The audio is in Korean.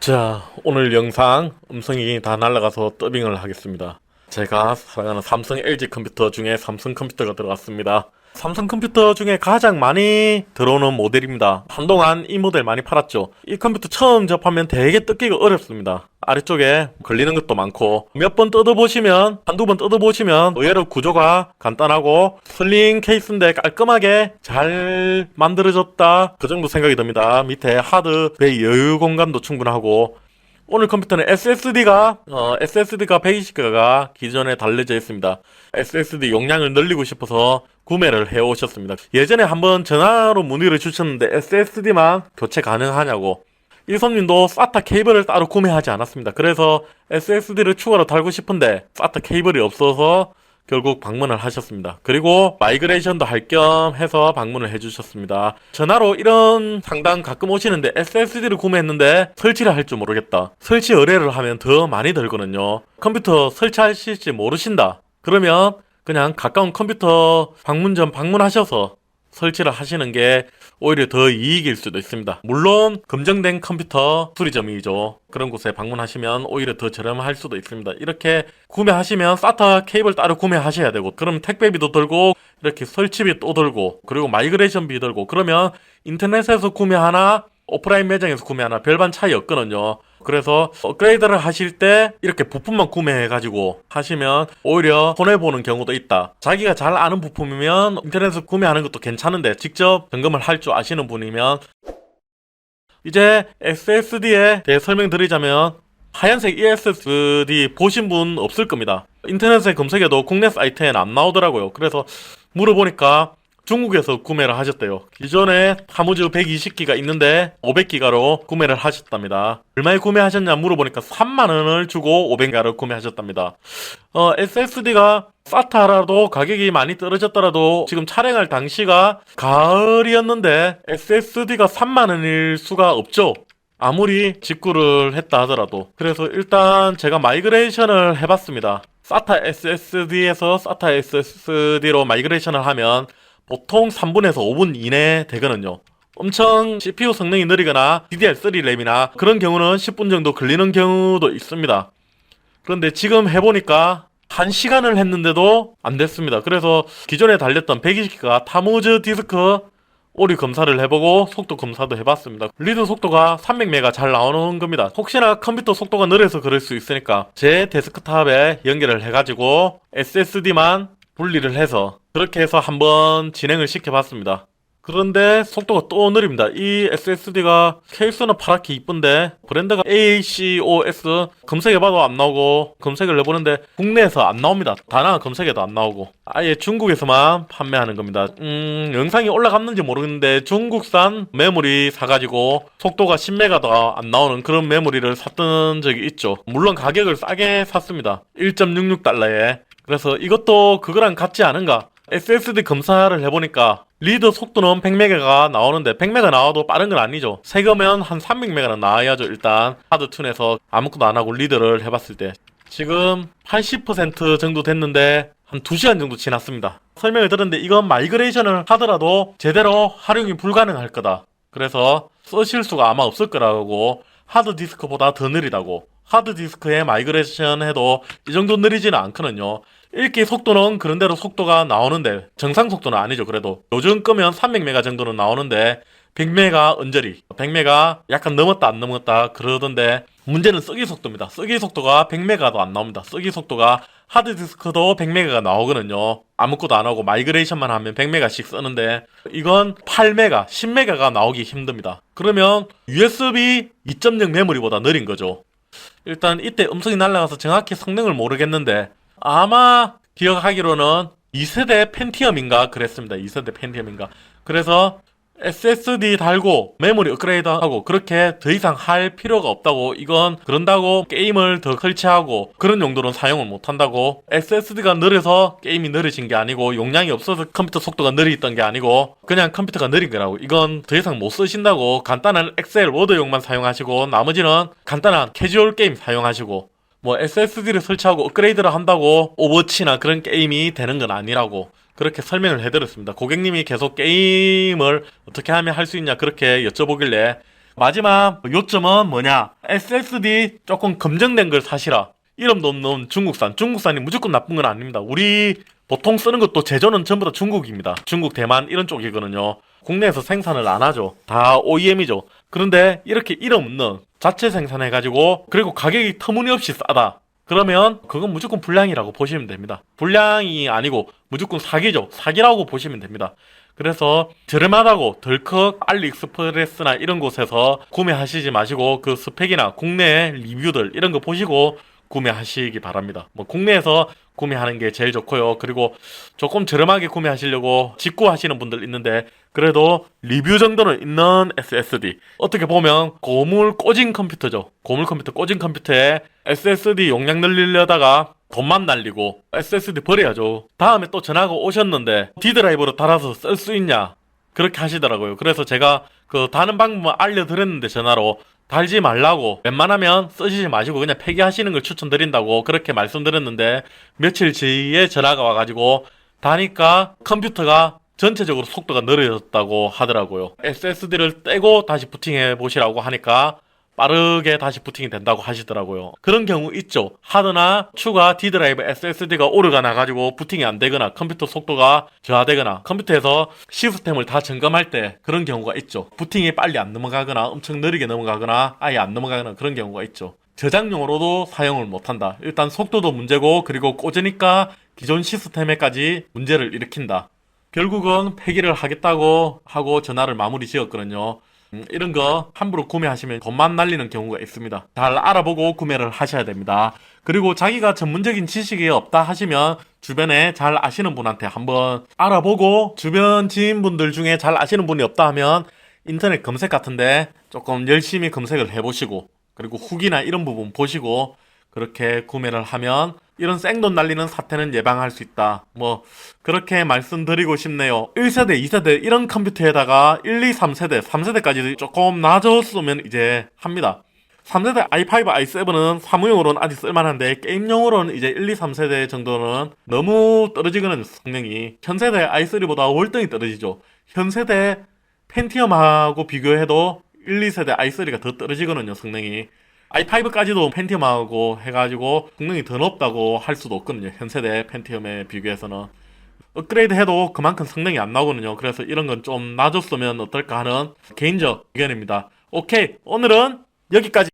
자, 오늘 영상 음성이 다 날라가서 더빙을 하겠습니다. 제가 사랑하는 삼성 LG 컴퓨터 중에 삼성 컴퓨터가 들어갔습니다. 삼성 컴퓨터 중에 가장 많이 들어오는 모델입니다. 한동안 이 모델 많이 팔았죠. 이 컴퓨터 처음 접하면 되게 뜯기가 어렵습니다. 아래쪽에 걸리는 것도 많고 몇 번 뜯어보시면 한두 번 뜯어보시면 의외로 구조가 간단하고 슬링 케이스인데 깔끔하게 잘 만들어졌다 그 정도 생각이 듭니다. 밑에 하드 배 여유 공간도 충분하고 오늘 컴퓨터는 SSD가 어, SSD가 120기가가 기존에 달려져 있습니다. SSD 용량을 늘리고 싶어서 구매를 해 오셨습니다. 예전에 한번 전화로 문의를 주셨는데 SSD만 교체 가능하냐고. 일손님도 SATA 케이블을 따로 구매하지 않았습니다. 그래서 SSD를 추가로 달고 싶은데 SATA 케이블이 없어서 결국 방문을 하셨습니다. 그리고 마이그레이션도 할 겸 해서 방문을 해주셨습니다. 전화로 이런 상담 가끔 오시는데 SSD를 구매했는데 설치를 할 줄 모르겠다. 설치 의뢰를 하면 더 많이 들거든요. 컴퓨터 설치하실지 모르신다. 그러면 그냥 가까운 컴퓨터 방문점 방문하셔서 설치를 하시는 게 오히려 더 이익일 수도 있습니다. 물론 검증된 컴퓨터 수리점이죠. 그런 곳에 방문하시면 오히려 더 저렴할 수도 있습니다. 이렇게 구매하시면 SATA 케이블 따로 구매하셔야 되고 그럼 택배비도 들고 이렇게 설치비 또 들고 그리고 마이그레이션비 들고 그러면 인터넷에서 구매하나 오프라인 매장에서 구매하나 별반 차이 없거든요. 그래서 업그레이드를 하실 때 이렇게 부품만 구매해가지고 하시면 오히려 손해보는 경우도 있다. 자기가 잘 아는 부품이면 인터넷에서 구매하는 것도 괜찮은데 직접 점검을 할 줄 아시는 분이면 이제 SSD에 대해 설명드리자면 하얀색 ESSD 보신 분 없을 겁니다. 인터넷에 검색해도 국내 사이트에는 안 나오더라고요. 그래서 물어보니까 중국에서 구매를 하셨대요. 기존에 하무즈 120기가 있는데 500기가로 구매를 하셨답니다. 얼마에 구매하셨냐 물어보니까 3만원을 주고 500기가를 구매하셨답니다. 어, SSD가 사타라도 가격이 많이 떨어졌더라도 지금 촬영할 당시가 가을이었는데 SSD가 3만원일 수가 없죠. 아무리 직구를 했다 하더라도. 그래서 일단 제가 마이그레이션을 해봤습니다. SATA SSD에서 SATA SSD로 마이그레이션을 하면 보통 3분에서 5분 이내 되거든요. 엄청 CPU 성능이 느리거나 DDR3 램이나 그런 경우는 10분 정도 걸리는 경우도 있습니다. 그런데 지금 해보니까 1시간을 했는데도 안 됐습니다. 그래서 기존에 달렸던 120기가 타무즈 디스크 오류 검사를 해보고 속도 검사도 해봤습니다. 리드 속도가 300메가 잘 나오는 겁니다. 혹시나 컴퓨터 속도가 느려서 그럴 수 있으니까 제 데스크탑에 연결을 해가지고 SSD만 분리를 해서 그렇게 해서 한번 진행을 시켜봤습니다. 그런데 속도가 또 느립니다. 이 SSD가 케이스는 파랗게 이쁜데 브랜드가 ACOS 검색해봐도 안 나오고 검색을 해보는데 국내에서 안 나옵니다. 다나 검색해도 안 나오고 아예 중국에서만 판매하는 겁니다. 음 영상이 올라갔는지 모르겠는데 중국산 메모리 사가지고 속도가 10메가도 안 나오는 그런 메모리를 샀던 적이 있죠. 물론 가격을 싸게 샀습니다. 1.66달러에 그래서 이것도 그거랑 같지 않은가? SSD 검사를 해보니까 리드 속도는 100메가가 나오는데 100메가 나와도 빠른 건 아니죠. 새 거면 한 300메가는 나와야죠. 일단 하드튠에서 아무것도 안 하고 리드를 해봤을 때 지금 80% 정도 됐는데 한 2시간 정도 지났습니다. 설명을 들었는데 이건 마이그레이션을 하더라도 제대로 활용이 불가능할 거다. 그래서 쓰실 수가 아마 없을 거라고 하드디스크보다 더 느리다고 하드디스크에 마이그레이션 해도 이 정도 느리지는 않거든요. 읽기 속도는 그런대로 속도가 나오는데 정상 속도는 아니죠. 그래도 요즘 끄면 300메가 정도는 나오는데 100메가 언저리 100메가 약간 넘었다 안 넘었다 그러던데 문제는 쓰기 속도입니다. 쓰기 속도가 100메가도 안 나옵니다. 쓰기 속도가 하드디스크도 100메가가 나오거든요. 아무것도 안 하고 마이그레이션만 하면 100메가씩 쓰는데 이건 8메가, 10메가가 나오기 힘듭니다. 그러면 USB 2.0 메모리보다 느린 거죠. 일단 이때 음성이 날라가서 정확히 성능을 모르겠는데 아마 기억하기로는 2세대 펜티엄인가 그랬습니다. 2세대 펜티엄인가. 그래서 SSD 달고 메모리 업그레이드하고 그렇게 더 이상 할 필요가 없다고 이건 그런다고 게임을 더 설치하고 그런 용도로는 사용을 못한다고 SSD가 느려서 게임이 느려진 게 아니고 용량이 없어서 컴퓨터 속도가 느리던 게 아니고 그냥 컴퓨터가 느린 거라고 이건 더 이상 못 쓰신다고 간단한 엑셀 워드용만 사용하시고 나머지는 간단한 캐주얼 게임 사용하시고 뭐 SSD를 설치하고 업그레이드를 한다고 오버워치나 그런 게임이 되는 건 아니라고 그렇게 설명을 해드렸습니다. 고객님이 계속 게임을 어떻게 하면 할 수 있냐 그렇게 여쭤보길래 마지막 요점은 뭐냐? SSD 조금 검증된 걸 사시라. 이름도 없는 중국산. 중국산이 무조건 나쁜 건 아닙니다. 우리 보통 쓰는 것도 제조는 전부 다 중국입니다. 중국, 대만 이런 쪽이거든요. 국내에서 생산을 안 하죠. 다 OEM이죠. 그런데 이렇게 이름 없는 자체 생산해가지고 그리고 가격이 터무니없이 싸다. 그러면 그건 무조건 불량이라고 보시면 됩니다. 불량이 아니고 무조건 사기죠. 사기라고 보시면 됩니다. 그래서 저렴하다고 덜컥 알리익스프레스나 이런 곳에서 구매하시지 마시고 그 스펙이나 국내 리뷰들 이런 거 보시고 구매하시기 바랍니다. 뭐 국내에서 구매하는 게 제일 좋고요. 그리고 조금 저렴하게 구매하시려고 직구하시는 분들 있는데 그래도 리뷰 정도는 있는 SSD 어떻게 보면 고물 꽂은 컴퓨터죠. 고물 컴퓨터 꽂은 컴퓨터에 SSD 용량 늘리려다가 돈만 날리고 SSD 버려야죠. 다음에 또 전화가 오셨는데 D 드라이브로 달아서 쓸 수 있냐? 그렇게 하시더라고요. 그래서 제가 그 다른 방법을 알려드렸는데 전화로 달지 말라고 웬만하면 쓰시지 마시고 그냥 폐기하시는 걸 추천드린다고 그렇게 말씀드렸는데 며칠 뒤에 전화가 와가지고 다니까 컴퓨터가 전체적으로 속도가 느려졌다고 하더라고요. SSD를 떼고 다시 부팅해 보시라고 하니까 빠르게 다시 부팅이 된다고 하시더라고요. 그런 경우 있죠. 하드나 추가 D 드라이브 SSD가 오류가 나가지고 부팅이 안 되거나 컴퓨터 속도가 저하되거나 컴퓨터에서 시스템을 다 점검할 때 그런 경우가 있죠. 부팅이 빨리 안 넘어가거나 엄청 느리게 넘어가거나 아예 안 넘어가거나 그런 경우가 있죠. 저장용으로도 사용을 못한다. 일단 속도도 문제고 그리고 꽂으니까 기존 시스템에까지 문제를 일으킨다. 결국은 폐기를 하겠다고 하고 전화를 마무리 지었거든요. 음, 이런 거 함부로 구매하시면 돈만 날리는 경우가 있습니다. 잘 알아보고 구매를 하셔야 됩니다. 그리고 자기가 전문적인 지식이 없다 하시면 주변에 잘 아시는 분한테 한번 알아보고 주변 지인분들 중에 잘 아시는 분이 없다 하면 인터넷 검색 같은데 조금 열심히 검색을 해보시고 그리고 후기나 이런 부분 보시고 그렇게 구매를 하면 이런 생돈 날리는 사태는 예방할 수 있다. 뭐 그렇게 말씀드리고 싶네요. 1세대, 2세대 이런 컴퓨터에다가 1, 2, 3세대, 3세대까지 조금 낮았으면 이제 합니다. 3세대 i5, i7은 사무용으로는 아직 쓸만한데 게임용으로는 이제 1, 2, 3세대 정도는 너무 떨어지거든요, 성능이. 현세대 i3보다 월등히 떨어지죠. 현세대 펜티엄하고 비교해도 1, 2세대 i3가 더 떨어지거든요, 성능이. I5까지도 펜티엄하고 해가지고 성능이 더 높다고 할 수도 없거든요. 현 세대 펜티엄에 비교해서는. 업그레이드 해도 그만큼 성능이 안 나오거든요. 그래서 이런 건 좀 놔줬으면 어떨까 하는 개인적 의견입니다. 오케이. 오늘은 여기까지.